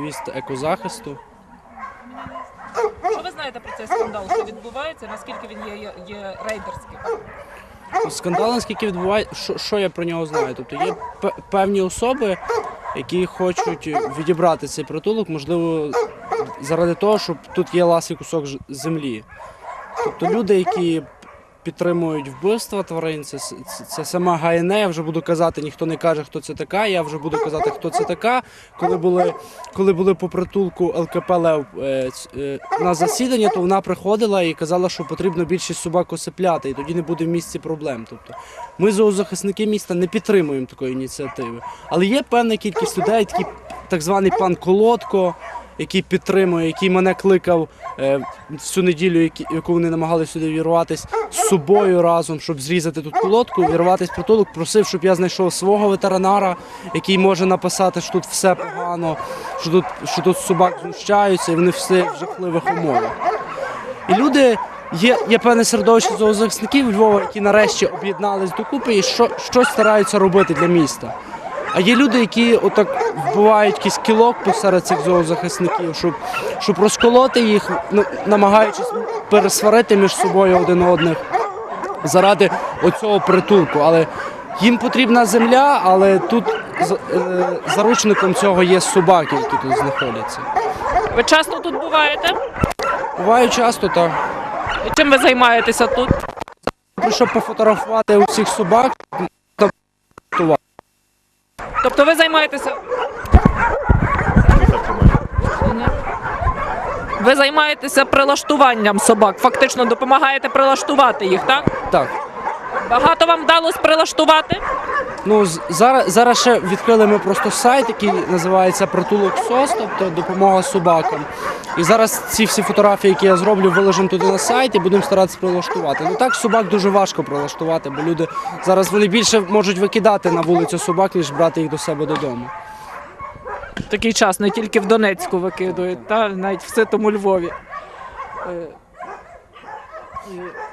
Віст екозахисту. Що ви знаєте про цей скандал? Що відбувається? Наскільки він є, є, є рейдерським? Скандал, наскільки відбувається, що, що я про нього знаю? Тобто є певні особи, які хочуть відібрати цей притулок, можливо, заради того, щоб тут є ласий кусок землі. Тобто люди, які підтримують вбивства тварин, це, це, це сама ГАНЕ, я вже буду казати, ніхто не каже, хто це така, я вже буду казати, хто це така. Коли були, коли були по притулку ЛКП Лев е, е, на засідання, то вона приходила і казала, що потрібно більше собак осипляти, і тоді не буде в місті проблем. Тобто ми, зоозахисники міста, не підтримуємо такої ініціативи. Але є певна кількість людей, такий так званий пан Колодко, який підтримує, який мене кликав е, всю неділю, яку вони намагалися сюди вірватися з собою разом, щоб зрізати тут колодку, вірватися притулок, просив, щоб я знайшов свого ветеринара, який може написати, що тут все погано, що тут, що тут собак знущаються, і вони всі в жахливих умовах. І люди. Є, є певне середовище зоозахисників Львова, які нарешті об'єднались докупи і що, щось стараються робити для міста. А є люди, які отак вбивають якийсь кілок посеред цих зоозахисників, щоб, щоб розколоти їх, ну, намагаючись пересварити між собою один одних заради оцього притулку. Але їм потрібна земля, але тут е, заручником цього є собаки, які тут знаходяться. Ви часто тут буваєте? Буває часто так. І чим ви займаєтеся тут? Прийшов пофотографувати усіх собак. Тобто ви займаєтеся. Ви займаєтеся прилаштуванням собак, фактично допомагаєте прилаштувати їх, так? Так. Багато вам вдалося прилаштувати? Ну зараз, зараз ще відкрили ми просто сайт, який називається Притулок СОС, тобто допомога собакам. І зараз ці всі фотографії, які я зроблю, виложимо туди на сайт і будемо старатися прилаштувати. Ну так собак дуже важко прилаштувати, бо люди зараз вони більше можуть викидати на вулицю собак, ніж брати їх до себе додому. Такий час не тільки в Донецьку викидують, та навіть в ситому Львові.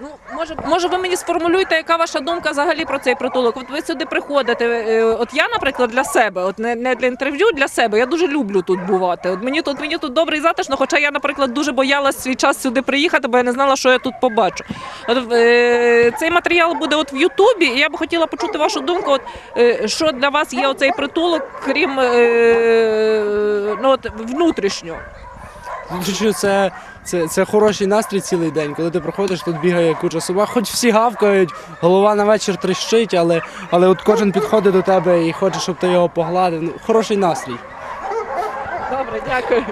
Ну, може, може, ви мені сформулюєте, яка ваша думка взагалі про цей притулок? От ви сюди приходите. е, От я, наприклад, для себе, от не, не для інтерв'ю, для себе. Я дуже люблю тут бувати. От мені тут мені тут добре і затишно, хоча я, наприклад, дуже боялась свій час сюди приїхати, бо я не знала, що я тут побачу. От, е, цей матеріал буде от в Ютубі, і я б хотіла почути вашу думку. От е, що для вас є оцей притулок, крім е, ну, от, внутрішнього? Це, це, це хороший настрій цілий день. Коли ти проходиш, тут бігає куча собак, хоч всі гавкають, голова на вечір тріщить, але, але от кожен підходить до тебе і хоче, щоб ти його погладив. Ну, хороший настрій. Добре, дякую.